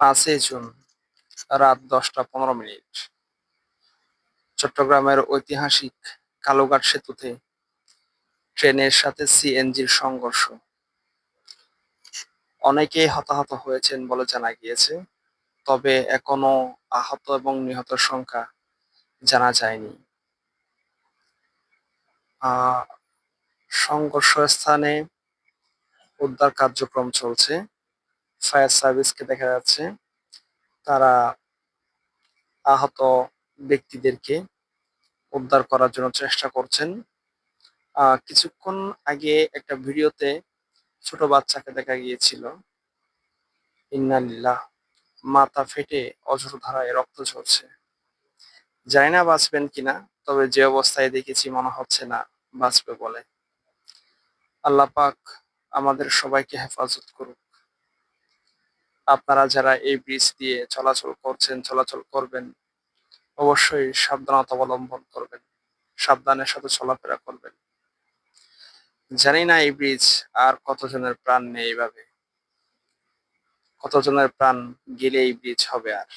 পাঁচই জুন, রাত দশটা পনেরো মিনিট। চট্টগ্রামের ঐতিহাসিক কালুঘাট সেতুতে ট্রেনের সাথে সিএনজির সংঘর্ষ। অনেকেই হতাহত হয়েছেন বলে জানা গিয়েছে, তবে এখনও আহত এবং নিহতের সংখ্যা জানা যায়নি। সংঘর্ষ স্থানে উদ্ধার কার্যক্রম চলছে। ফায়ার সার্ভিসকে দেখা যাচ্ছে, তারা আহত ব্যক্তিদেরকে উদ্ধার করার জন্য চেষ্টা করছেন। কিছুক্ষণ আগে একটা ভিডিওতে ছোট বাচ্চাকে দেখা গিয়েছিল। ইন্নালিল্লাহ, মাথা ফেটে অঝর ধারায় রক্ত ঝরছে। জানি না বাঁচবেন কিনা, তবে যে অবস্থায় দেখেছি মনে হচ্ছে না বাঁচবে বলে। আল্লাহ পাক আমাদের সবাইকে হেফাজত করুক। আপনারা যারা এই ব্রিজ দিয়ে চলাচল করছেন, চলাচল করবেন, অবশ্যই সাবধানতা অবলম্বন করবেন। সাবধানের সাথে চলাফেরা করবেন। জানি না এই ব্রিজ আর কতজনের প্রাণ নেই এইভাবে। কতজনের প্রাণ গেলে এই ব্রিজ হবে আর?